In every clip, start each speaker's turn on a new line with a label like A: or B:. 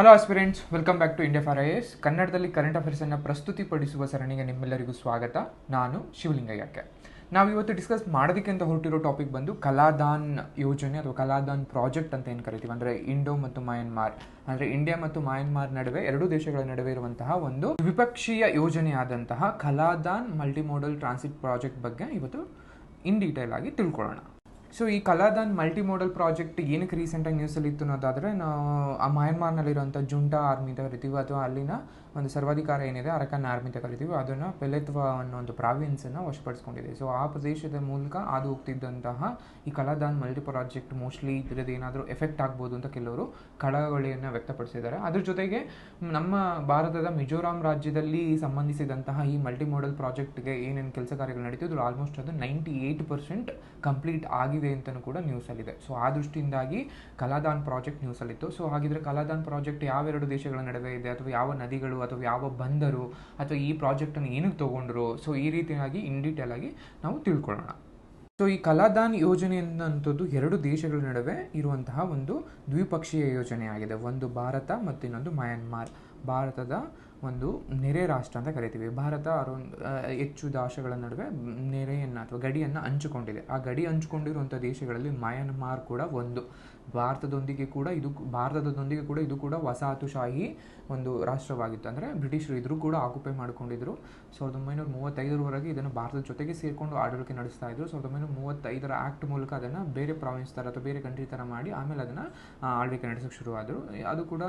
A: Hello aspirants welcome back to India for I S ಕನ್ನಡದಲ್ಲಿ current ಅಫೇರ್ಸನ್ನು ಪ್ರಸ್ತುತಿಪಡಿಸುವ ಸರಣಿಗೆ ನಿಮ್ಮೆಲ್ಲರಿಗೂ ಸ್ವಾಗತ. ನಾನು ಶಿವಲಿಂಗಯ್ಯಕ್ಕೆ. ನಾವು ಇವತ್ತು ಡಿಸ್ಕಸ್ ಮಾಡೋದಕ್ಕೆ ಅಂತ ಹೊರಟಿರೋ ಟಾಪಿಕ್ ಬಂದು ಕಲಾದಾನ್ ಯೋಜನೆ ಅಥವಾ ಕಲಾದಾನ್ ಪ್ರಾಜೆಕ್ಟ್ ಅಂತ ಏನು ಕರಿತೀವಿ? ಅಂದರೆ ಇಂಡೋ ಮತ್ತು ಮಯನ್ಮಾರ್. ಅಂದರೆ ಇಂಡಿಯಾ ಮತ್ತು ಮಯನ್ಮಾರ್ ನಡುವೆ ಎರಡು ದೇಶಗಳ ನಡುವೆ ಇರುವಂತಹ ಒಂದು ದ್ವಿಪಕ್ಷೀಯ ಯೋಜನೆಯಾದಂತಹ ಕಲಾದಾನ್ ಮಲ್ಟಿಮೋಡಲ್ ಟ್ರಾನ್ಸಿಟ್ ಪ್ರಾಜೆಕ್ಟ್ ಬಗ್ಗೆ ಇವತ್ತು ಇನ್ ಡೀಟೇಲ್ ಆಗಿ ತಿಳ್ಕೊಳ್ಳೋಣ. ಸೊ ಈ ಕಲಾದಾನ್ ಮಲ್ಟಿ ಮೋಡಲ್ ಪ್ರಾಜೆಕ್ಟ್ ಏನಕ್ಕೆ ರೀಸೆಂಟಾಗಿ ನ್ಯೂಸಲ್ಲಿ ಇತ್ತು ಅನ್ನೋದಾದರೆ ನಾವು ಆ ಮಯನ್ಮಾರ್ನಲ್ಲಿರುವಂಥ ಜುಂಟಾ ಆರ್ಮಿ ಅಂತ ಕರಿತೀವಿ. ಅಥವಾ ಅಲ್ಲಿನ ಒಂದು ಸರ್ವಾಧಿಕಾರ ಏನಿದೆ ಅರಕನ್ ಆರ್ಮಿ ಅಂತ ಕರಿತೀವಿ. ಅದನ್ನು ಪೆಲೆತ್ವ ಅನ್ನೋ ಒಂದು ಪ್ರಾವಿನ್ಸನ್ನು ವಶಪಡಿಸ್ಕೊಂಡಿದೆ. ಸೊ ಆ ಪ್ರದೇಶದ ಮೂಲಕ ಅದು ಹೋಗ್ತಿದ್ದಂತಹ ಈ ಕಲಾದಾನ್ ಮಲ್ಟಿ ಪ್ರಾಜೆಕ್ಟ್ ಮೋಸ್ಟ್ಲಿ ಇದರದ್ದು ಏನಾದರೂ ಎಫೆಕ್ಟ್ ಆಗ್ಬೋದು ಅಂತ ಕೆಲವರು ಕಳವಳಿಯನ್ನು ವ್ಯಕ್ತಪಡಿಸಿದ್ದಾರೆ. ಅದ್ರ ಜೊತೆಗೆ, ನಮ್ಮ ಭಾರತದ ಮಿಜೋರಾಂ ರಾಜ್ಯದಲ್ಲಿ ಸಂಬಂಧಿಸಿದಂತಹ ಈ ಮಲ್ಟಿ ಮೋಡಲ್ ಪ್ರಾಜೆಕ್ಟ್ಗೆ ಏನೇನು ಕೆಲಸ ಕಾರ್ಯಗಳು ನಡೀತಿದ್ರು ಆಲ್ಮೋಸ್ಟ್ ಅದು ನೈಂಟಿ ಏಯ್ಟ್ ಪರ್ಸೆಂಟ್ ಕಂಪ್ಲೀಟ್ ಆಗಿದೆ ಅಂತಲೂ ಕೂಡ ನ್ಯೂಸಲ್ಲಿದೆ ಸೊ ಆ ದೃಷ್ಟಿಯಿಂದಾಗಿ ಕಲಾದಾನ್ ಪ್ರಾಜೆಕ್ಟ್ ನ್ಯೂಸಲ್ಲಿತ್ತು ಸೊ ಹಾಗಿದ್ರೆ ಕಲಾದಾನ್ ಪ್ರಾಜೆಕ್ಟ್ ಯಾವೆರಡು ದೇಶಗಳ ನಡುವೆ ಇದೆ? ಅಥವಾ ಯಾವ ನದಿಗಳು? ಅಥವಾ ಯಾವ ಬಂದರು? ಅಥವಾ ಈ ಪ್ರಾಜೆಕ್ಟನ್ನು ಏನಕ್ಕೆ ತೊಗೊಂಡ್ರು? ಸೊ ಈ ರೀತಿಯಾಗಿ ಇನ್ ಡೀಟೇಲ್ ಆಗಿ ನಾವು ತಿಳ್ಕೊಳ್ಳೋಣ. ಸೊ ಈ ಕಲಾದಾನ್ ಯೋಜನೆ ಅನ್ನೋಂಥದ್ದು ಎರಡು ದೇಶಗಳ ನಡುವೆ ಇರುವಂತಹ ಒಂದು ದ್ವಿಪಕ್ಷೀಯ ಯೋಜನೆಯಾಗಿದೆ. ಒಂದು ಭಾರತ ಮತ್ತು ಇನ್ನೊಂದು ಮಯನ್ಮಾರ್ ಭಾರತದ ಒಂದು ನೆರೆ ರಾಷ್ಟ್ರ ಅಂತ ಕರಿತೀವಿ. ಭಾರತ ಅರೌಂಡ್ ಹೆಚ್ಚು ದಾಶಗಳ ನಡುವೆ ನೆರೆಯನ್ನು ಅಥವಾ ಗಡಿಯನ್ನು ಹಂಚಿಕೊಂಡಿದೆ. ಆ ಗಡಿ ಹಂಚಿಕೊಂಡಿರುವಂಥ ದೇಶಗಳಲ್ಲಿ ಮಯನ್ಮಾರ್ ಕೂಡ ಒಂದು. ಭಾರತದೊಂದಿಗೆ ಕೂಡ ಇದು ಭಾರತದೊಂದಿಗೆ ಕೂಡ ಇದು ಕೂಡ ವಸಾಹತುಶಾಹಿ ಒಂದು ರಾಷ್ಟ್ರವಾಗಿತ್ತು. ಅಂದರೆ ಬ್ರಿಟಿಷರು ಇದ್ರು ಕೂಡ ಆಕ್ಯುಪೈ ಮಾಡ್ಕೊಂಡಿದ್ರು. ಸಾವಿರದ ಒಂಬೈನೂರ ಮೂವತ್ತೈದರವರೆಗೆ ಇದನ್ನು ಭಾರತದ ಜೊತೆಗೆ ಸೇರಿಕೊಂಡು ಆಡಳಿಕೆ ನಡೆಸ್ತಾ ಇದ್ರು. ಸಾವಿರದ ಒಂಬೈನೂರ ಮೂವತ್ತೈದರ ಆ್ಯಕ್ಟ್ ಮೂಲಕ ಅದನ್ನು ಬೇರೆ ಪ್ರಾವಿನ್ಸ್ ಥರ ಅಥವಾ ಬೇರೆ ಕಂಟ್ರಿ ಥರ ಮಾಡಿ ಆಮೇಲೆ ಅದನ್ನು ಆಳ್ವಿಕೆ ನಡೆಸೋಕ್ಕೆ ಶುರುವಾದರು. ಅದು ಕೂಡ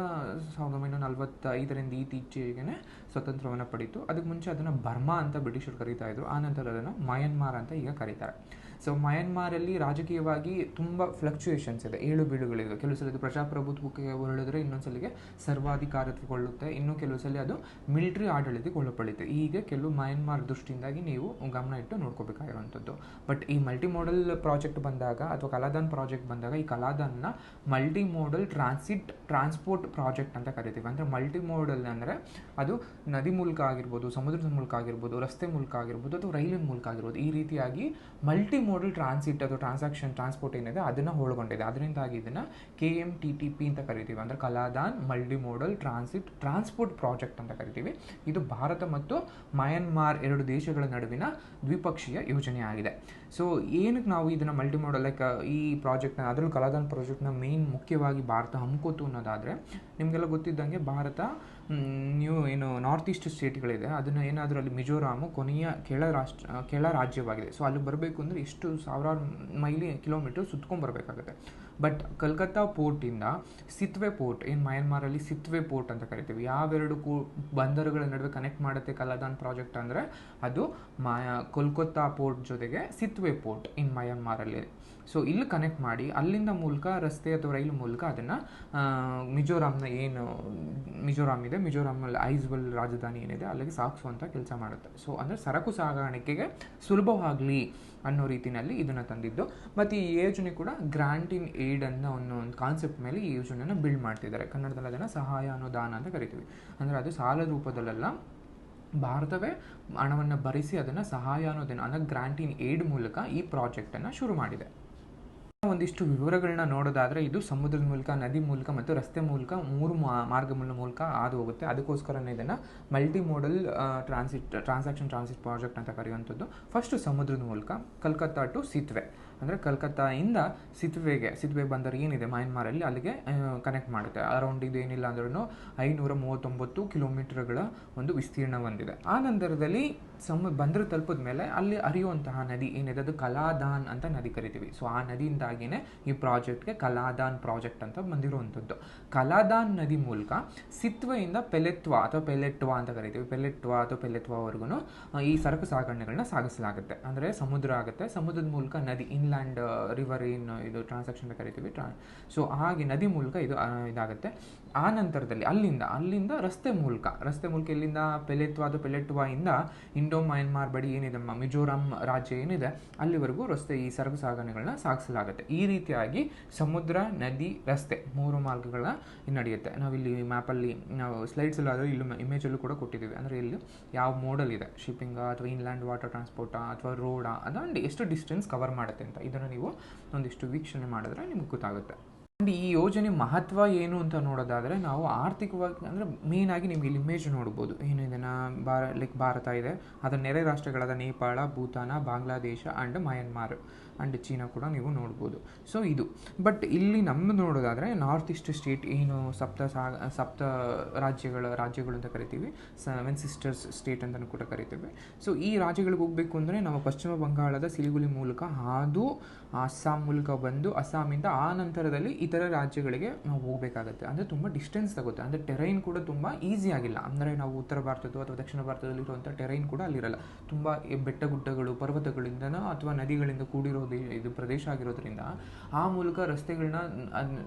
A: ಸಾವಿರದ ಒಂಬೈನೂರ ನಲವತ್ತೈದರಿಂದ ಇತ್ತೀಚೆಗೆ ಸ್ವತಂತ್ರವನ್ನು ಪಡೀತು. ಅದಕ್ಕೆ ಮುಂಚೆ ಅದನ್ನು ಬರ್ಮಾ ಅಂತ ಬ್ರಿಟಿಷರು ಕರೀತಾ ಇದ್ರು ಆನಂತರ ಅದನ್ನು ಮಯನ್ಮಾರ್ ಅಂತ ಈಗ ಕರೀತಾರೆ. ಸೊ ಮಯನ್ಮಾರಲ್ಲಿ ರಾಜಕೀಯವಾಗಿ ತುಂಬ ಫ್ಲಕ್ಚುಯೇಷನ್ಸ್ ಇದೆ. ಏಳು ಬೀಳುಗಳಿವೆ. ಕೆಲವು ಸಲ ಅದು ಪ್ರಜಾಪ್ರಭುತ್ವಕ್ಕೆ ಹೊರಳಿದ್ರೆ ಇನ್ನೊಂದು ಸಲಿಗೆ ಸರ್ವಾಧಿಕಾರತ್ವಗೊಳ್ಳುತ್ತೆ ಇನ್ನು ಕೆಲವು ಸಲ ಅದು ಮಿಲಿಟರಿ ಆಡಳಿತಕ್ಕೆ ಒಳಪಡುತ್ತೆ ಹೀಗೆ ಕೆಲವು ಮಯನ್ಮಾರ್ ದೃಷ್ಟಿಯಿಂದಾಗಿ ನೀವು ಗಮನ ಇಟ್ಟು ನೋಡ್ಕೋಬೇಕಾಗಿರುವಂಥದ್ದು. ಬಟ್ ಈ ಮಲ್ಟಿ ಮೋಡಲ್ ಪ್ರಾಜೆಕ್ಟ್ ಬಂದಾಗ ಅಥವಾ ಕಲಾದಾನ್ ಪ್ರಾಜೆಕ್ಟ್ ಬಂದಾಗ ಈ ಕಲಾದಾನ್ನ multi model transit transport project ಅಂತ ಕರಿತೀವಿ. ಅಂದರೆ ಮಲ್ಟಿ ಮೋಡಲ್ ಅಂದರೆ ಅದು ನದಿ ಮೂಲಕ ಆಗಿರ್ಬೋದು ಸಮುದ್ರದ ಮೂಲಕ ಆಗಿರ್ಬೋದು, ರಸ್ತೆ ಮೂಲಕ ಆಗಿರ್ಬೋದು ಅಥವಾ ರೈಲಿನ ಮೂಲಕ ಆಗಿರ್ಬೋದು, ಈ ರೀತಿಯಾಗಿ ಮಲ್ಟಿ ಮೋಡಲ್ ಟ್ರಾನ್ಸಿಟ್ ಅಥವಾ ಟ್ರಾನ್ಸಾಕ್ಷನ್ ಟ್ರಾನ್ಸ್ಪೋರ್ಟ್ ಏನಿದೆ ಅದನ್ನು ಒಳಗೊಂಡಿದೆ. ಅದರಿಂದಾಗಿ ಇದನ್ನು K M T T P ಅಂತ ಕರಿತೀವಿ. ಅಂದರೆ Kaladan multimodal transit transport project ಅಂತ ಕರಿತೀವಿ. ಇದು ಭಾರತ ಮತ್ತು ಮಯನ್ಮಾರ್ ಎರಡು ದೇಶಗಳ ನಡುವಿನ ದ್ವಿಪಕ್ಷೀಯ ಯೋಜನೆ ಆಗಿದೆ. ಸೊ ಏನಕ್ಕೆ ನಾವು ಇದನ್ನು ಮಲ್ಟಿ ಮೋಡಲ್ ಲೈಕ್ ಈ ಪ್ರಾಜೆಕ್ಟ್ನ ಅದರಲ್ಲೂ ಕಲಾದಾನ್ ಪ್ರಾಜೆಕ್ಟ್ನ ಮೇನ್ ಮುಖ್ಯವಾಗಿ ಭಾರತ ಹಮ್ಕೋತು ಅನ್ನೋದಾದರೆ ನಿಮಗೆಲ್ಲ ಗೊತ್ತಿದ್ದಂಗೆ ಭಾರತ ನ್ಯೂ ಏನು ನಾರ್ತ್ ಈಸ್ಟ್ ಸ್ಟೇಟ್ಗಳಿದೆ ಅದನ್ನು ಏನಾದರೂ ಅಲ್ಲಿ ಮಿಜೋರಾಮು ಕೊನೆಯ ಕೆಳ ರಾಷ್ಟ್ರ ಕೆಳ ರಾಜ್ಯವಾಗಿದೆ. ಸೊ ಅಲ್ಲಿ ಬರಬೇಕು ಅಂದರೆ ಎಷ್ಟು ಸಾವಿರಾರು ಮೈಲಿ ಕಿಲೋಮೀಟರ್ ಸುತ್ಕೊಂಡು ಬರಬೇಕಾಗುತ್ತೆ. ಬಟ್ ಕಲ್ಕತ್ತಾ ಪೋರ್ಟಿಂದ ಸಿತ್ವೆ ಪೋರ್ಟ್ ಏನು ಮಯನ್ಮಾರಲ್ಲಿ ಸಿತ್ವೆ ಪೋರ್ಟ್ ಅಂತ ಕರಿತೀವಿ. ಯಾವೆರಡು ಕೂ, ಬಂದರುಗಳ ನಡುವೆ ಕನೆಕ್ಟ್ ಮಾಡುತ್ತೆ ಕಲಾದಾನ್ ಪ್ರಾಜೆಕ್ಟ್ ಅಂದರೆ ಅದು, ಮಾ, ಕೋಲ್ಕತ್ತಾ ಪೋರ್ಟ್ ಜೊತೆಗೆ ಸಿತ್ವೆ ಪೋರ್ಟ್ ಇನ್ ಮಯನ್ಮಾರಲ್ಲಿ ಸೊ ಇಲ್ಲಿ ಕನೆಕ್ಟ್ ಮಾಡಿ, ಅಲ್ಲಿಂದ ಮೂಲಕ, ರಸ್ತೆ ಅಥವಾ ರೈಲು ಮೂಲಕ ಅದನ್ನು ಮಿಜೋರಾಮ್ನ ಏನು ಮಿಜೋರಾಮ್ ಇದೆ ಮಿಜೋರಾಮಲ್ಲಿ ಐಸ್ವಲ್ ರಾಜಧಾನಿ ಏನಿದೆ, ಅಲ್ಲಿಗೆ ಸಾಗಿಸುವಂಥ ಕೆಲಸ ಮಾಡುತ್ತೆ. ಸೊ ಅಂದರೆ ಸರಕು ಸಾಗಾಣಿಕೆಗೆ ಸುಲಭವಾಗಲಿ ಅನ್ನೋ ರೀತಿಯಲ್ಲಿ ಇದನ್ನು ತಂದಿದ್ದು. ಮತ್ತು ಈ ಯೋಜನೆ ಕೂಡ ಗ್ರ್ಯಾಂಟ್ ಇನ್ ಏಡ್ ಅನ್ನೋ ಒಂದು ಒಂದು ಕಾನ್ಸೆಪ್ಟ್ ಮೇಲೆ ಈ ಯೋಜನೆಯನ್ನು ಬಿಲ್ಡ್ ಮಾಡ್ತಿದ್ದಾರೆ. ಕನ್ನಡದಲ್ಲಿ ಅದನ್ನು ಸಹಾಯ ಅನುದಾನ ಅಂತ ಕರಿತೀವಿ. ಅಂದರೆ ಅದು ಸಾಲದ ರೂಪದಲ್ಲೆಲ್ಲ ಭಾರತವೇ ಹಣವನ್ನು ಭರಿಸಿ ಅದನ್ನು ಸಹಾಯ ಅನ್ನೋದನ್ನು ಅಂದರೆ ಗ್ರ್ಯಾಂಟ್ ಇನ್ ಏಡ್ ಮೂಲಕ ಈ ಪ್ರಾಜೆಕ್ಟನ್ನು ಶುರು ಮಾಡಿದೆ. ಒಂದಿಷ್ಟು ವಿವರಗಳನ್ನ ನೋಡೋದಾದ್ರೆ ಇದು ಸಮುದ್ರದ ಮೂಲಕ, ನದಿ ಮೂಲಕ ಮತ್ತು ರಸ್ತೆ ಮೂಲಕ ಮೂರು ಮಾರ್ಗಗಳ ಮೂಲಕ ಹಾದು ಹೋಗುತ್ತೆ ಅದಕ್ಕೋಸ್ಕರನೇ ಇದನ್ನು multimodal transit transaction transit project ಅಂತ ಕರೆಯುವಂಥದ್ದು. ಫಸ್ಟ್ ಸಮುದ್ರದ ಮೂಲಕ ಕಲ್ಕತ್ತಾ ಟು ಸಿತ್ವೆ ಅಂದರೆ ಕಲ್ಕತ್ತಾಯಿಂದ ಸಿತ್ವೆಗೆ, ಸಿತ್ವೆ ಬಂದರು ಏನಿದೆ? ಮಯನ್ಮಾರಲ್ಲಿ ಅಲ್ಲಿಗೆ ಕನೆಕ್ಟ್ ಮಾಡುತ್ತೆ. ಅರೌಂಡ್ ಇದು ಏನಿಲ್ಲ ಅಂದ್ರೂ ಐನೂರ ಮೂವತ್ತೊಂಬತ್ತು ಕಿಲೋಮೀಟರ್ಗಳ ಒಂದು ವಿಸ್ತೀರ್ಣ ಹೊಂದಿದೆ. ಆ ನಂತರದಲ್ಲಿ ಸಮ, ಬಂದರು ತಲುಪಿದ ಮೇಲೆ ಅಲ್ಲಿ ಹರಿಯುವಂತಹ ನದಿ ಏನಿದೆ? ಅದು ಕಲಾದಾನ್ ಅಂತ ನದಿ ಕರಿತೀವಿ. ಸೊ ಆ ನದಿಯಿಂದಾಗಿಯೇ ಈ ಪ್ರಾಜೆಕ್ಟ್ಗೆ ಕಲಾದಾನ್ ಪ್ರಾಜೆಕ್ಟ್ ಅಂತ ಬಂದಿರುವಂಥದ್ದು. ಕಲಾದಾನ್ ನದಿ ಮೂಲಕ ಸಿತ್ವೆಯಿಂದ ಪೆಲೆತ್ವ ಅಥವಾ ಪೆಲೆಟ್ವಾ ಅಂತ ಕರಿತೀವಿ. ಪೆಲೆಟ್ವಾ ಅಥವಾ ಪೆಲೆತ್ವಾವರೆಗೂ ಈ ಸರಕು ಸಾಗಣೆಗಳನ್ನ ಸಾಗಿಸಲಾಗುತ್ತೆ. ಅಂದರೆ ಸಮುದ್ರ ಆಗುತ್ತೆ. ಸಮುದ್ರದ ಮೂಲಕ ನದಿ ಇನ್ಲ್ಯಾಂಡ್ ರಿವರ್ ಏನು ಇದು ಟ್ರಾನ್ಸಾಕ್ಷನ್ ಅಂತ ಕರಿತೀವಿ. ಟ್ರಾ ಸೊ ಹಾಗೆ ನದಿ ಮೂಲಕ ಇದು ಇದಾಗುತ್ತೆ. ಆ ನಂತರದಲ್ಲಿ ಅಲ್ಲಿಂದ ಅಲ್ಲಿಂದ ರಸ್ತೆ ಮೂಲಕ ರಸ್ತೆ ಮೂಲಕ ಇಲ್ಲಿಂದ ಪೆಲೆತ್ವಾ ಅದು ಪೆಲೆಟ್ವಾಯಿಂದ ಇಂಡೋ ಮಯನ್ಮಾರ್ ಬಡಿ ಏನಿದೆ? ಮಿಜೋರಾಂ ರಾಜ್ಯ ಏನಿದೆ? ಅಲ್ಲಿವರೆಗೂ ರಸ್ತೆ, ಈ ಸರಕು ಸಾಗಣೆಗಳನ್ನ ಸಾಗಿಸಲಾಗುತ್ತೆ. ಈ ರೀತಿಯಾಗಿ ಸಮುದ್ರ, ನದಿ, ರಸ್ತೆ ಮೂರು ಮಾರ್ಗಗಳನ್ನ ನಡೆಯುತ್ತೆ. ನಾವಿಲ್ಲಿ ಮ್ಯಾಪಲ್ಲಿ, ನಾವು ಸ್ಲೈಡ್ಸಲ್ಲೂ ಆದರೆ ಇಲ್ಲಿ ಇಮೇಜಲ್ಲೂ ಕೂಡ ಕೊಟ್ಟಿದ್ದೀವಿ. ಅಂದರೆ ಇಲ್ಲಿ ಯಾವ ಮೋಡಲ್ ಇದೆ? ಶಿಪ್ಪಿಂಗಾ ಅಥವಾ ಇನ್ಲ್ಯಾಂಡ್ ವಾಟರ್ ಟ್ರಾನ್ಸ್ಪೋರ್ಟಾ ಅಥವಾ ರೋಡಾ ಅದನ್ನು ಎಷ್ಟು ಡಿಸ್ಟೆನ್ಸ್ ಕವರ್ ಮಾಡುತ್ತೆ ಅಂತ. ಇದನ್ನು ನೀವು ಒಂದಿಷ್ಟು ವೀಕ್ಷಣೆ ಮಾಡಿದ್ರೆ ನಿಮ್ಗೆ ಗೊತ್ತಾಗುತ್ತೆ. ಅಂಡ್ ಈ ಯೋಜನೆ ಮಹತ್ವ ಏನು ಅಂತ ನೋಡೋದಾದರೆ ನಾವು ಆರ್ಥಿಕವಾಗಿ ಅಂದರೆ ಮೇನ್ ಆಗಿ ನಿಮಗೆ ಇಲ್ಲಿ ಇಮೇಜ್ ನೋಡ್ಬೋದು. ಏನು ಇದನ್ನು ಭಾರ ಲೈಕ್ ಭಾರತ ಇದೆ. ಅದರ ನೆರೆ ರಾಷ್ಟ್ರಗಳಾದ Nepal, Bhutan, Bangladesh and Myanmar and China ಕೂಡ ನೀವು ನೋಡ್ಬೋದು. ಸೊ ಇದು. ಬಟ್ ಇಲ್ಲಿ ನಮ್ಮದು ನೋಡೋದಾದರೆ ನಾರ್ತ್ ಈಸ್ಟ್ ಸ್ಟೇಟ್ ಏನು ಸಪ್ತ ಸಾಗ, ಸಪ್ತ ರಾಜ್ಯಗಳ, ರಾಜ್ಯಗಳು ಅಂತ ಕರಿತೀವಿ. ಸೆವೆನ್ ಸಿಸ್ಟರ್ಸ್ ಸ್ಟೇಟ್ ಅಂತಲೂ ಕೂಡ ಕರಿತೀವಿ. ಸೊ ಈ ರಾಜ್ಯಗಳಿಗೆ ಹೋಗಬೇಕು ಅಂದರೆ ನಾವು ಪಶ್ಚಿಮ ಬಂಗಾಳದ ಸಿಲಿಗುಳಿ ಮೂಲಕ ಹಾದು ಅಸ್ಸಾಂ ಮೂಲಕ ಬಂದು ಅಸ್ಸಾಮಿಂದ ಆ ನಂತರದಲ್ಲಿ ಇತರ ರಾಜ್ಯಗಳಿಗೆ ನಾವು ಹೋಗಬೇಕಾಗತ್ತೆ. ಅಂದರೆ ತುಂಬ ಡಿಸ್ಟೆನ್ಸ್ ತಗುತ್ತೆ. ಅಂದರೆ ಟೆರೈನ್ ಕೂಡ ತುಂಬ ಈಸಿ ಆಗಿಲ್ಲ. ಅಂದರೆ ನಾವು ಉತ್ತರ ಭಾರತದ್ದು ಅಥವಾ ದಕ್ಷಿಣ ಭಾರತದಲ್ಲಿರುವಂಥ ಟೆರೈನ್ ಕೂಡ ಅಲ್ಲಿರಲ್ಲ. ತುಂಬ ಬೆಟ್ಟ ಗುಡ್ಡಗಳು ಪರ್ವತಗಳಿಂದನೋ ಅಥವಾ ನದಿಗಳಿಂದ ಕೂಡಿರೋದು ಇದು ಪ್ರದೇಶ ಆಗಿರೋದ್ರಿಂದ ಆ ಮೂಲಕ ರಸ್ತೆಗಳನ್ನ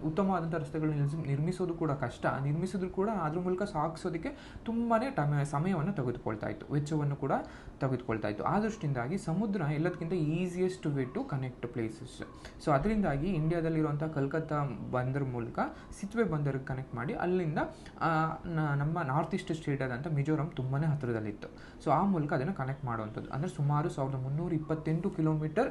A: ಉತ್ತಮವಾದಂಥ ರಸ್ತೆಗಳನ್ನ ನಿರ್ಮಿಸೋದು ಕೂಡ ಕಷ್ಟ. ನಿರ್ಮಿಸಿದ್ರು ಕೂಡ ಅದ್ರ ಮೂಲಕ ಸಾಗಿಸೋದಕ್ಕೆ ತುಂಬಾ ಟಮ ಸಮಯವನ್ನು ತೆಗೆದುಕೊಳ್ತಾ ಇತ್ತು. ವೆಚ್ಚವನ್ನು ಕೂಡ ತೆಗೆದುಕೊಳ್ತಾ ಇತ್ತು. ಆ ದೃಷ್ಟಿಯಿಂದಾಗಿ ಸಮುದ್ರ ಎಲ್ಲದಕ್ಕಿಂತ easiest way to connect places. So, ಅದರಿಂದಾಗಿ ಇಂಡಿಯಾದಲ್ಲಿರುವಂಥ ಕಲ್ಕತ್ತಾ ಬಂದರ್ ಮೂಲಕ ಸಿತ್ವೆ ಬಂದರ್ಗೆ ಕನೆಕ್ಟ್ ಮಾಡಿ ಅಲ್ಲಿಂದ ನಮ್ಮ ನಾರ್ತ್ ಈಸ್ಟ್ ಸ್ಟೇಟ್ ಆದಂಥ ಮಿಜೋರಾಂ ತುಂಬಾ ಹತ್ತಿರದಲ್ಲಿತ್ತು ಸೊ, ಆ ಮೂಲಕ ಅದನ್ನು ಕನೆಕ್ಟ್ ಮಾಡುವಂಥದ್ದು. ಅಂದರೆ ಸುಮಾರು ಸಾವಿರದ ಮುನ್ನೂರ ಇಪ್ಪತ್ತೆಂಟು ಕಿಲೋಮೀಟರ್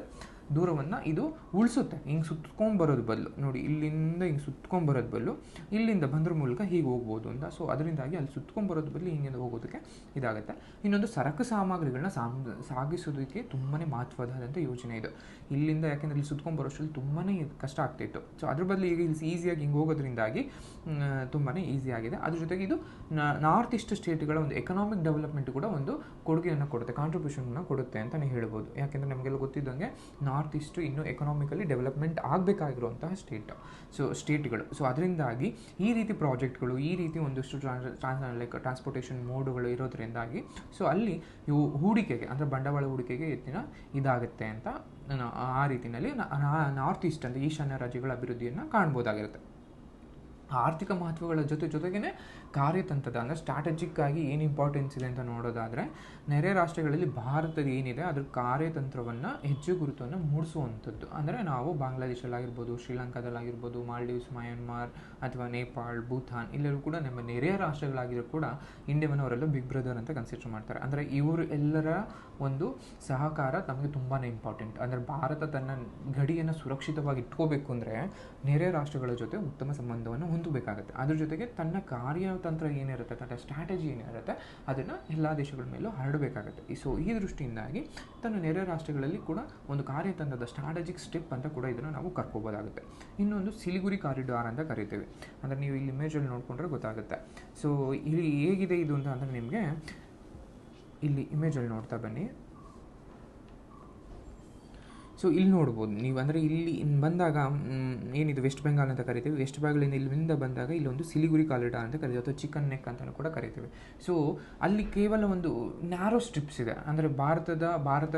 A: ದೂರವನ್ನು ಇದು ಉಳಿಸುತ್ತೆ. ಹಿಂಗೆ ಸುತ್ಕೊಂಡು ಬರೋದು ಬದಲು ನೋಡಿ, ಇಲ್ಲಿಂದ ಹಿಂಗೆ ಸುತ್ಕೊಂಡು ಬರೋದು ಬದಲು ಇಲ್ಲಿಂದ ಬಂದ್ರ ಮೂಲಕ ಹೀಗೆ ಹೋಗ್ಬೋದು ಅಂತ. ಸೊ ಅದರಿಂದಾಗಿ ಅಲ್ಲಿ ಸುತ್ಕೊಂಡು ಬರೋದು ಬದಲು ಹಿಂಗೆ ಹೋಗೋದಕ್ಕೆ ಇದಾಗುತ್ತೆ. ಇನ್ನೊಂದು ಸರಕು ಸಾಮಗ್ರಿಗಳನ್ನ ಸಾಮ್, ಸಾಗಿಸೋದಕ್ಕೆ ತುಂಬಾ ಮಹತ್ವದಾದಂಥ ಯೋಜನೆ ಇದು. ಇಲ್ಲಿಂದ ಯಾಕೆಂದರೆ ಇಲ್ಲಿ ಸುತ್ಕೊಂಡು ಬರೋಷ್ಟರಲ್ಲಿ ತುಂಬಾ ಕಷ್ಟ ಆಗ್ತಿತ್ತು ಸೊ ಅದ್ರ ಬದಲು ಈಗ ಇಲ್ಲಿ ಈಸಿಯಾಗಿ ಹಿಂಗೆ ಹೋಗೋದ್ರಿಂದಾಗಿ ತುಂಬಾ ಆಗಿದೆ. ಅದ್ರ ಜೊತೆಗೆ ಇದು ನಾರ್ತ್ ಈಸ್ಟ್ ಸ್ಟೇಟ್ಗಳ ಒಂದು ಎಕನಾಮಿಕ್ ಡೆವಲಪ್ಮೆಂಟ್ ಕೂಡ ಒಂದು ಕೊಡುಗೆಯನ್ನು ಕೊಡುತ್ತೆ ಕಾಂಟ್ರಿಬ್ಯೂಷನ್ ಕೊಡುತ್ತೆ ಅಂತಲೇ ಹೇಳ್ಬೋದು. ಯಾಕೆಂದರೆ ನಮಗೆಲ್ಲ ಗೊತ್ತಿದ್ದಂಗೆ ನಾರ್ತ್ ಈಸ್ಟು ಇನ್ನೂ ಎಕನಾಮಿಕಲಿ ಡೆವಲಪ್ಮೆಂಟ್ ಆಗಬೇಕಾಗಿರುವಂತಹ ಸ್ಟೇಟ್ ಸೊ ಸ್ಟೇಟ್ಗಳು ಸೊ ಅದರಿಂದಾಗಿ ಈ ರೀತಿ ಪ್ರಾಜೆಕ್ಟ್ಗಳು ಈ ರೀತಿ ಒಂದಷ್ಟು ಟ್ರಾನ್ಸ್ ಲೈಕ್ ಟ್ರಾನ್ಸ್ಪೋರ್ಟೇಷನ್ ಮೋಡ್ಗಳು ಇರೋದ್ರಿಂದಾಗಿ ಸೊ ಅಲ್ಲಿ ಇವು ಹೂಡಿಕೆಗೆ, ಅಂದರೆ ಬಂಡವಾಳ ಹೂಡಿಕೆಗೆ ಹೆಚ್ಚಿನ ಇದಾಗುತ್ತೆ ಅಂತ ಆ ರೀತಿಯಲ್ಲಿ ನಾರ್ತ್ ಈಸ್ಟ್ ಅಂದರೆ ಈಶಾನ್ಯ ರಾಜ್ಯಗಳ ಅಭಿವೃದ್ಧಿಯನ್ನು ಕಾಣ್ಬೋದಾಗಿರುತ್ತೆ. ಆರ್ಥಿಕ ಮಹತ್ವಗಳ ಜೊತೆ ಜೊತೆಗೇ ಕಾರ್ಯತಂತ್ರದ, ಅಂದರೆ ಸ್ಟ್ರಾಟಜಿಕ್ಕಾಗಿ ಏನು ಇಂಪಾರ್ಟೆನ್ಸ್ ಇದೆ ಅಂತ ನೋಡೋದಾದರೆ, ನೆರೆ ರಾಷ್ಟ್ರಗಳಲ್ಲಿ ಭಾರತದ ಏನಿದೆ, ಅದ್ರ ಕಾರ್ಯತಂತ್ರವನ್ನು ಹೆಚ್ಚು ಗುರುತನ್ನು ಮೂಡಿಸುವಂಥದ್ದು. ಅಂದರೆ ನಾವು ಬಾಂಗ್ಲಾದೇಶಲ್ಲಾಗಿರ್ಬೋದು ಶ್ರೀಲಂಕಾದಲ್ಲಾಗಿರ್ಬೋದು, ಮಾಲ್ಡೀವ್ಸ್, ಮಯನ್ಮಾರ್ ಅಥವಾ ನೇಪಾಳ್, ಭೂತಾನ್, ಇಲ್ಲೆಲ್ಲೂ ಕೂಡ ನಮ್ಮ ನೆರೆಯ ರಾಷ್ಟ್ರಗಳಾಗಿರೋ ಕೂಡ ಇಂಡಿಯಾವನ್ನು ಅವರೆಲ್ಲ ಬಿಗ್ ಬ್ರದರ್ ಅಂತ ಕನ್ಸಿಡರ್ ಮಾಡ್ತಾರೆ. ಅಂದರೆ ಇವರು ಎಲ್ಲರ ಒಂದು ಸಹಕಾರ ನಮಗೆ ತುಂಬಾ ಇಂಪಾರ್ಟೆಂಟ್ ಅಂದರೆ ಭಾರತ ತನ್ನ ಗಡಿಯನ್ನು ಸುರಕ್ಷಿತವಾಗಿ ಇಟ್ಕೋಬೇಕು ಅಂದರೆ, ನೆರೆ ರಾಷ್ಟ್ರಗಳ ಜೊತೆ ಉತ್ತಮ ಸಂಬಂಧವನ್ನು ಹೊಂದಬೇಕಾಗುತ್ತೆ. ಅದ್ರ ಜೊತೆಗೆ ತನ್ನ ಕಾರ್ಯತಂತ್ರ ಏನಿರುತ್ತೆ ತನ್ನ ಸ್ಟ್ರಾಟಜಿ ಏನಿರುತ್ತೆ, ಅದನ್ನು ಎಲ್ಲ ದೇಶಗಳ ಮೇಲೂ ಹರಡಬೇಕಾಗುತ್ತೆ. ಸೊ ಈ ದೃಷ್ಟಿಯಿಂದಾಗಿ ತನ್ನ ನೆರೆ ರಾಷ್ಟ್ರಗಳಲ್ಲಿ ಕೂಡ ಒಂದು ಕಾರ್ಯತಂತ್ರದ ಸ್ಟ್ರಾಟಜಿಕ್ ಸ್ಟೆಪ್ ಅಂತ ಕೂಡ ಇದನ್ನು ನಾವು ಕರ್ಕೋಬೋದಾಗುತ್ತೆ. ಇನ್ನೊಂದು ಸಿಲಿಗುರಿ ಕಾರಿಡಾರ್ ಅಂತ ಕರಿತೀವಿ. ಅಂದರೆ ನೀವು ಇಲ್ಲಿ ಇಮೇಜಲ್ಲಿ ನೋಡಿಕೊಂಡ್ರೆ ಗೊತ್ತಾಗುತ್ತೆ. ಸೊ ಇಲ್ಲಿ ಹೇಗಿದೆ ಇದು ಅಂತ ಅಂದರೆ ನಿಮಗೆ ಇಲ್ಲಿ ಇಮೇಜಲ್ಲಿ ನೋಡ್ತಾ ಬನ್ನಿ. ಸೊ ಇಲ್ಲಿ ನೋಡ್ಬೋದು. ನೀವು ಅಂದರೆ ಇಲ್ಲಿ ಬಂದಾಗ ಏನಿದು? ವೆಸ್ಟ್ ಬೆಂಗಾಲ್ ಅಂತ ಕರಿತೀವಿ. ವೆಸ್ಟ್ ಬೆಂಗಾಲಿಂದ ಇಲ್ಲಿಂದ ಬಂದಾಗ ಇಲ್ಲೊಂದು ಸಿಲಿಗುರಿ ಕಾಲಿಡಾ ಅಂತ ಕರಿತೀವಿ. ಅಥವಾ ಚಿಕನ್ ನೆಕ್ ಅಂತಲೂ ಕೂಡ ಕರಿತೀವಿ. ಸೊ ಅಲ್ಲಿ ಕೇವಲ ಒಂದು ನ್ಯಾರೋ ಸ್ಟ್ರಿಪ್ಸ್ ಇದೆ. ಅಂದರೆ ಭಾರತದ, ಭಾರತ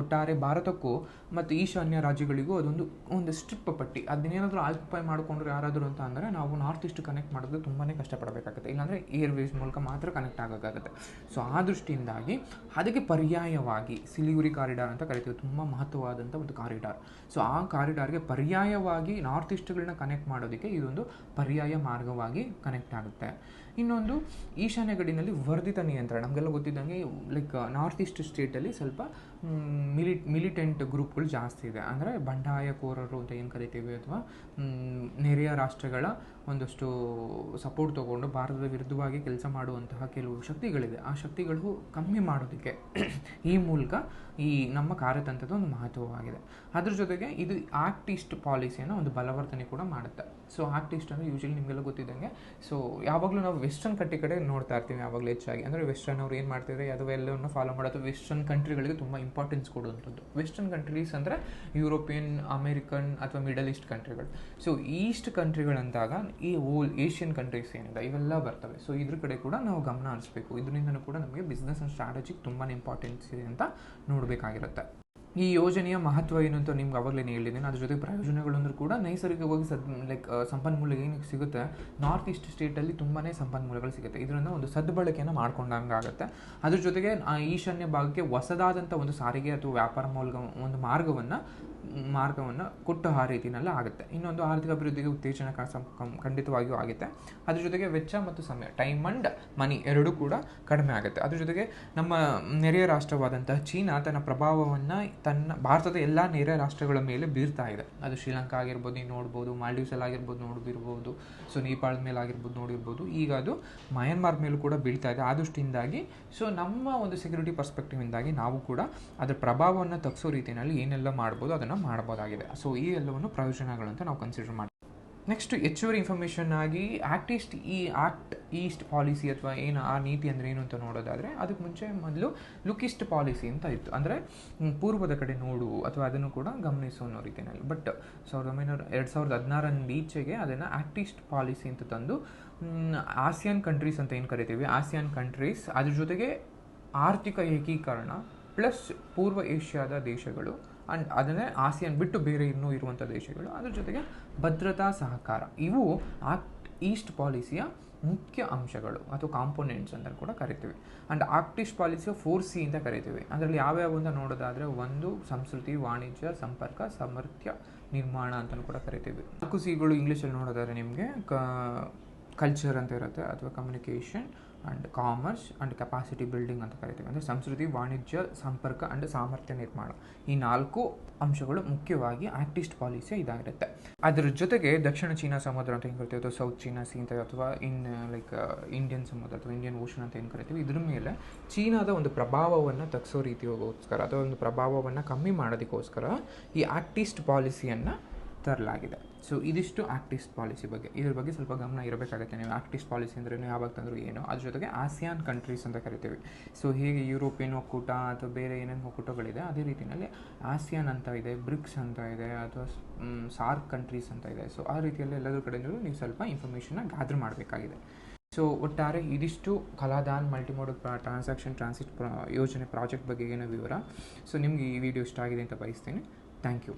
A: ಒಟ್ಟಾರೆ ಭಾರತಕ್ಕೂ ಮತ್ತು ಈಶಾನ್ಯ ರಾಜ್ಯಗಳಿಗೂ ಅದೊಂದು, ಒಂದು ಸ್ಟ್ರಿಪ್ ಪಟ್ಟಿ. ಅದನ್ನೇನಾದರೂ ಆಕ್ಯುಪೈ ಮಾಡಿಕೊಂಡ್ರೆ ಯಾರಾದರೂ ಅಂತ ಅಂದರೆ ನಾವು ನಾರ್ತ್ ಈಸ್ಟ್ ಕನೆಕ್ಟ್ ಮಾಡೋದು ತುಂಬಾ ಕಷ್ಟಪಡಬೇಕಾಗುತ್ತೆ. ಇಲ್ಲಾಂದರೆ ಏರ್ವೇಸ್ ಮೂಲಕ ಮಾತ್ರ ಕನೆಕ್ಟ್ ಆಗೋಕ್ಕಾಗುತ್ತೆ. ಸೊ ಆ ದೃಷ್ಟಿಯಿಂದಾಗಿ ಅದಕ್ಕೆ ಪರ್ಯಾಯವಾಗಿ ಸಿಲಿಗುರಿ ಕಾರಿಡಾರ್ ಅಂತ ಕರಿತೀವಿ. ತುಂಬ ಮಹತ್ವವಾದಂಥ ಒಂದು ಕಾರಿಡಾರ್. ಸೊ ಆ ಕಾರಿಡಾರ್ಗೆ ಪರ್ಯಾಯವಾಗಿ ನಾರ್ತ್ ಈಸ್ಟ್ಗಳನ್ನ ಕನೆಕ್ಟ್ ಮಾಡೋದಕ್ಕೆ ಇದೊಂದು ಪರ್ಯಾಯ ಮಾರ್ಗವಾಗಿ ಕನೆಕ್ಟ್ ಆಗುತ್ತೆ. ಇನ್ನೊಂದು ಈಶಾನ್ಯ ಗಡಿನಲ್ಲಿ ವರ್ಧಿತ ನಿಯಂತ್ರಣ. ನಮಗೆಲ್ಲ ಗೊತ್ತಿದ್ದಂಗೆ ಲೈಕ್ ನಾರ್ತ್ ಈಸ್ಟ್ ಸ್ಟೇಟಲ್ಲಿ ಸ್ವಲ್ಪ ಮಿಲಿ ಮಿಲಿಟೆಂಟ್ ಗ್ರೂಪ್ಗಳು ಜಾಸ್ತಿ ಇದೆ. ಅಂದರೆ ಬಂಡಾಯಕೋರರು ಅಂತ ಏನು ಕರಿತೀವಿ ಅಥವಾ ನೆರೆಯ ರಾಷ್ಟ್ರಗಳ ಒಂದಷ್ಟು ಸಪೋರ್ಟ್ ತೊಗೊಂಡು ಭಾರತದ ವಿರುದ್ಧವಾಗಿ ಕೆಲಸ ಮಾಡುವಂತಹ ಕೆಲವು ಶಕ್ತಿಗಳಿದೆ. ಆ ಶಕ್ತಿಗಳು ಕಮ್ಮಿ ಮಾಡೋದಕ್ಕೆ ಈ ಮೂಲಕ ಈ ನಮ್ಮ ಕಾರ್ಯತಂತ್ರದ ಒಂದು ಮಹತ್ವವಾಗಿದೆ. ಅದ್ರ ಜೊತೆಗೆ ಇದು ಆಕ್ಟ್ ಈಸ್ಟ್ ಪಾಲಿಸಿಯನ್ನು ಒಂದು ಬಲವರ್ಧನೆ ಕೂಡ ಮಾಡುತ್ತೆ. ಸೊ ಆಕ್ಟ್ ಈಸ್ಟ್ ಅಂದರೆ ಯೂಶಲಿ ನಿಮಗೆಲ್ಲ ಗೊತ್ತಿದ್ದಂಗೆ ಸೊ ಯಾವಾಗಲೂ ನಾವು ವೆಸ್ಟರ್ನ್ ಕಟ್ಟಿ ಕಡೆ ನೋಡ್ತಾ ಇರ್ತೀವಿ ಯಾವಾಗಲೂ ಹೆಚ್ಚಾಗಿ. ಅಂದರೆ ವೆಸ್ಟರ್ನ್ ಅವ್ರು ಏನು ಮಾಡ್ತಿದ್ದಾರೆ ಎಲ್ಲವನ್ನು ಫಾಲೋ ಮಾಡೋದು ವೆಸ್ಟರ್ನ್ ಕಂಟ್ರಿಗಳಿಗೆ ತುಂಬ ಇಂಪಾರ್ಟೆನ್ಸ್ ಕೊಡುವಂಥದ್ದು. ವೆಸ್ಟರ್ನ್ ಕಂಟ್ರೀಸ್ ಅಂದರೆ ಯುರೋಪಿಯನ್ ಅಮೇರಿಕನ್ ಅಥವಾ ಮಿಡಲ್ ಈಸ್ಟ್ ಕಂಟ್ರಿಗಳು ಸೊ ಈಸ್ಟ್ ಕಂಟ್ರಿಗಳಂದಾಗ ಈ ಓಲ್ ಏಷ್ಯನ್ ಕಂಟ್ರೀಸ್ ಏನಿದೆ, ಇವೆಲ್ಲ ಬರ್ತವೆ. ಸೊ ಇದ್ರ ಕಡೆ ಕೂಡ ನಾವು ಗಮನ ಹರಿಸ್ಬೇಕು. ಇದರಿಂದನೂ ಕೂಡ ನಮಗೆ ಬಿಸ್ನೆಸ್ ಆ್ಯಂಡ್ ಸ್ಟ್ರಾಟಜಿಗೆ ತುಂಬಾ ಇಂಪಾರ್ಟೆನ್ಸ್ ಇದೆ ಅಂತ ನೋಡಬೇಕಾಗಿರುತ್ತೆ. ಈ ಯೋಜನೆಯ ಮಹತ್ವ ಏನು ಅಂತ ನಿಮ್ಗೆ ಅವಾಗಲೇ ಹೇಳಿದ್ದೀನಿ. ಅದ್ರ ಜೊತೆ ಪ್ರಯೋಜನಗಳು ಅಂದ್ರೂ ಕೂಡ ನೈಸರ್ಗಿಕವಾಗಿ ಸದ್ ಲೈಕ್ ಸಂಪನ್ಮೂಲ ಏನು ಸಿಗುತ್ತೆ ನಾರ್ತ್ ಈಸ್ಟ್ ಸ್ಟೇಟಲ್ಲಿ ತುಂಬಾ ಸಂಪನ್ಮೂಲಗಳು ಸಿಗುತ್ತೆ. ಇದರಿಂದ ಒಂದು ಸದ್ಬಳಕೆಯನ್ನು ಮಾಡ್ಕೊಂಡಂಗೆ ಆಗುತ್ತೆ. ಅದ್ರ ಜೊತೆಗೆ ಈಶಾನ್ಯ ಭಾಗಕ್ಕೆ ಹೊಸದಾದಂಥ ಒಂದು ಸಾರಿಗೆ ಅಥವಾ ವ್ಯಾಪಾರ ಮೂಲಕ ಒಂದು ಮಾರ್ಗವನ್ನು ಮಾರ್ಗವನ್ನು ಕೊಟ್ಟು ಆ ರೀತಿಯಲ್ಲ ಆಗುತ್ತೆ. ಇನ್ನೊಂದು ಆರ್ಥಿಕ ಅಭಿವೃದ್ಧಿಗೆ ಉತ್ತೇಜನ ಖಂಡಿತವಾಗಿಯೂ ಆಗುತ್ತೆ. ಅದ್ರ ಜೊತೆಗೆ ವೆಚ್ಚ ಮತ್ತು ಸಮಯ ಟೈಮ್ ಅಂಡ್ ಮನಿ ಎರಡೂ ಕೂಡ ಕಡಿಮೆ ಆಗುತ್ತೆ. ಅದ್ರ ಜೊತೆಗೆ ನಮ್ಮ ನೆರೆಯ ರಾಷ್ಟ್ರವಾದಂತಹ ಚೀನಾ ತನ್ನ ಪ್ರಭಾವವನ್ನು ತನ್ನ ಭಾರತದ ಎಲ್ಲ ನೆರೆಯ ರಾಷ್ಟ್ರಗಳ ಮೇಲೆ ಬೀರ್ತಾ ಇದೆ. ಅದು ಶ್ರೀಲಂಕಾ ಆಗಿರ್ಬೋದು ನೀವು ನೋಡ್ಬೋದು ಮಾಲ್ಡೀವ್ಸಲ್ಲಿ ಆಗಿರ್ಬೋದು ನೋಡಿರ್ಬೋದು ಸೊ ನೇಪಾಳದ ಮೇಲೆ ಆಗಿರ್ಬೋದು, ನೋಡಿರ್ಬೋದು. ಈಗ ಅದು ಮಯನ್ಮಾರ್ ಮೇಲೂ ಕೂಡ ಬೀಳ್ತಾ ಇದೆ. ದೃಷ್ಟಿಯಿಂದಾಗಿ ಸೊ ನಮ್ಮ ಒಂದು ಸೆಕ್ಯೂರಿಟಿ ಪರ್ಸ್ಪೆಕ್ಟಿವಿಂದಾಗಿ ನಾವು ಕೂಡ ಅದರ ಪ್ರಭಾವವನ್ನು ತಪ್ಪಿಸೋ ರೀತಿಯಲ್ಲಿ ಏನೆಲ್ಲ ಮಾಡ್ಬೋದು, ಅದನ್ನು ಮಾಡ್ಬೋದಾಗಿದೆ. ಸೊ ಈ ಎಲ್ಲವನ್ನು ಪ್ರಯೋಜನಗಳು ಅಂತ ನಾವು ಕನ್ಸಿಡರ್ ಮಾಡ್ತೀವಿ ನೆಕ್ಸ್ಟ್ ಹೆಚ್ಚುವರಿ ಇನ್ಫಾರ್ಮೇಷನ್ ಆಗಿ ಆಕ್ಟ್ ಈಸ್ಟ್ ಈ ಆಕ್ಟ್ ಈಸ್ಟ್ ಪಾಲಿಸಿ ಅಥವಾ ಏನು ಆ ನೀತಿ ಅಂದರೆ ಏನು ಅಂತ ನೋಡೋದಾದರೆ, ಅದಕ್ಕೆ ಮುಂಚೆ ಮೊದಲು ಲುಕ್ ಈಸ್ಟ್ ಪಾಲಿಸಿ ಅಂತ ಇತ್ತು. ಅಂದರೆ ಪೂರ್ವದ ಕಡೆ ನೋಡು ಅಥವಾ ಅದನ್ನು ಕೂಡ ಗಮನಿಸು ಅನ್ನೋ ರೀತಿಯಲ್ಲಿ. ಬಟ್ ಸಾವಿರದ ಒಂಬೈನೂರ, ಎರಡು ಸಾವಿರದ ಹದಿನಾರರಿಂದ ಈಚೆಗೆ ಅದನ್ನು ಆಕ್ಟ್ ಈಸ್ಟ್ ಪಾಲಿಸಿ ಅಂತ ತಂದು ಆಸಿಯಾನ್ ಕಂಟ್ರೀಸ್ ಅಂತ ಏನು ಕರಿತೀವಿ? ಆಸಿಯಾನ್ ಕಂಟ್ರೀಸ್ ಅದ್ರ ಜೊತೆಗೆ ಆರ್ಥಿಕ ಏಕೀಕರಣ ಪ್ಲಸ್ ಪೂರ್ವ ಏಷ್ಯಾದ ದೇಶಗಳು. ಆ್ಯಂಡ್ ಅದನ್ನೇ ಆಸಿಯಾನ್ ಬಿಟ್ಟು ಬೇರೆ ಇನ್ನೂ ಇರುವಂಥ ದೇಶಗಳು. ಅದ್ರ ಜೊತೆಗೆ ಭದ್ರತಾ ಸಹಕಾರ. ಇವು ಆಕ್ಟ್, ಈಸ್ಟ್ ಪಾಲಿಸಿಯ ಮುಖ್ಯ ಅಂಶಗಳು ಅಥವಾ ಕಾಂಪೊನೆಂಟ್ಸ್ ಅಂತ ಕೂಡ ಕರಿತೀವಿ. ಆ್ಯಂಡ್ ಆಕ್ಟ್ ಈಸ್ಟ್ ಪಾಲಿಸಿಯ ಫೋರ್ ಸಿ ಅಂತ ಕರಿತೀವಿ. ಅದರಲ್ಲಿ ಯಾವ್ಯಾವ ಅಂತ ನೋಡೋದಾದರೆ ಒಂದು ಸಂಸ್ಕೃತಿ, ವಾಣಿಜ್ಯ, ಸಂಪರ್ಕ, ಸಾಮರ್ಥ್ಯ ನಿರ್ಮಾಣ ಅಂತಲೂ ಕೂಡ ಕರಿತೀವಿ. ನಾಲ್ಕು ಸಿಗಳು ಇಂಗ್ಲೀಷಲ್ಲಿ ನೋಡೋದಾದರೆ ನಿಮಗೆ ಕಲ್ಚರ್ ಅಂತ ಇರುತ್ತೆ ಅಥವಾ communication and commerce and capacity building ಅಂತ ಕರಿತೀವಿ. ಅಂದರೆ ಸಂಸ್ಕೃತಿ, ವಾಣಿಜ್ಯ, ಸಂಪರ್ಕ ಆ್ಯಂಡ್ ಸಾಮರ್ಥ್ಯ ನಿರ್ಮಾಣ. ಈ ನಾಲ್ಕು ಅಂಶಗಳು ಮುಖ್ಯವಾಗಿ ಆಕ್ಟಿಸ್ಟ್ ಪಾಲಿಸಿ ಇದಾಗಿರುತ್ತೆ. ಅದರ ಜೊತೆಗೆ ದಕ್ಷಿಣ ಚೀನಾ ಸಮುದ್ರ ಅಂತ ಏನು ಕರಿತೀವಿ? ಅಥವಾ ಸೌತ್ ಚೀನಾ ಸೀ ಅಂತ ಅಥವಾ ಇನ್ ಲೈಕ್ ಇಂಡಿಯನ್ ಸಮುದ್ರ ಅಥವಾ ಇಂಡಿಯನ್ ಓಷನ್ ಅಂತ ಏನು ಕರಿತೀವಿ? ಇದ್ರ ಮೇಲೆ ಚೀನಾದ ಒಂದು ಪ್ರಭಾವವನ್ನು ತಗ್ಸೋ ರೀತಿಗೋಸ್ಕರ ಅಥವಾ ಒಂದು ಪ್ರಭಾವವನ್ನು ಕಮ್ಮಿ ಮಾಡೋದಕ್ಕೋಸ್ಕರ ಈ ಆಕ್ಟಿಸ್ಟ್ ಪಾಲಿಸಿಯನ್ನು ತರಲಾಗಿದೆ. ಸೊ ಇದಿಷ್ಟು ಆಕ್ಟಿಸ್ಟ್ ಪಾಲಿಸಿ ಬಗ್ಗೆ. ಇದ್ರ ಬಗ್ಗೆ ಸ್ವಲ್ಪ ಗಮನ ಇರಬೇಕಾಗುತ್ತೆ. ನೀವು ಆಕ್ಟಿಸ್ಟ್ ಪಾಲಿಸಿ ಅಂದ್ರೆ ಯಾವಾಗ ತಂದರೂ ಏನು, ಅದ್ರ ಜೊತೆಗೆ ಆಸಿಯಾನ್ ಕಂಟ್ರೀಸ್ ಅಂತ ಕರಿತೀವಿ. ಸೊ ಹೇಗೆ ಯುರೋಪಿಯನ್ ಒಕ್ಕೂಟ ಅಥವಾ ಬೇರೆ ಏನೇನು ಒಕ್ಕೂಟಗಳಿದೆ, ಅದೇ ರೀತಿಯಲ್ಲಿ ಆಸಿಯಾನ್ ಅಂತ ಇದೆ, ಬ್ರಿಕ್ಸ್ ಅಂತ ಇದೆ, ಅಥವಾ ಸಾರ್ಕ್ ಕಂಟ್ರೀಸ್ ಅಂತ ಇದೆ. ಸೊ ಆ ರೀತಿಯಲ್ಲಿ ಎಲ್ಲದರ ಕಡೆ ನೀವು ಸ್ವಲ್ಪ ಇನ್ಫಾರ್ಮೇಷನ್ನ ಗ್ಯಾದರ್ ಮಾಡಬೇಕಾಗಿದೆ. ಸೊ ಒಟ್ಟಾರೆ ಇದಿಷ್ಟು ಕಲಾದಾನ್ ಮಲ್ಟಿಮೋಡ್ ಟ್ರಾನ್ಸಾಕ್ಷನ್ ಟ್ರಾನ್ಸಿಟ್ ಯೋಜನೆ ಪ್ರಾಜೆಕ್ಟ್ ಬಗ್ಗೆ ಏನೋ ವಿವರ. ಸೊ ನಿಮಗೆ ಈ ವಿಡಿಯೋ ಇಷ್ಟ ಆಗಿದೆ ಅಂತ ಬಯಸ್ತೀನಿ. Thank you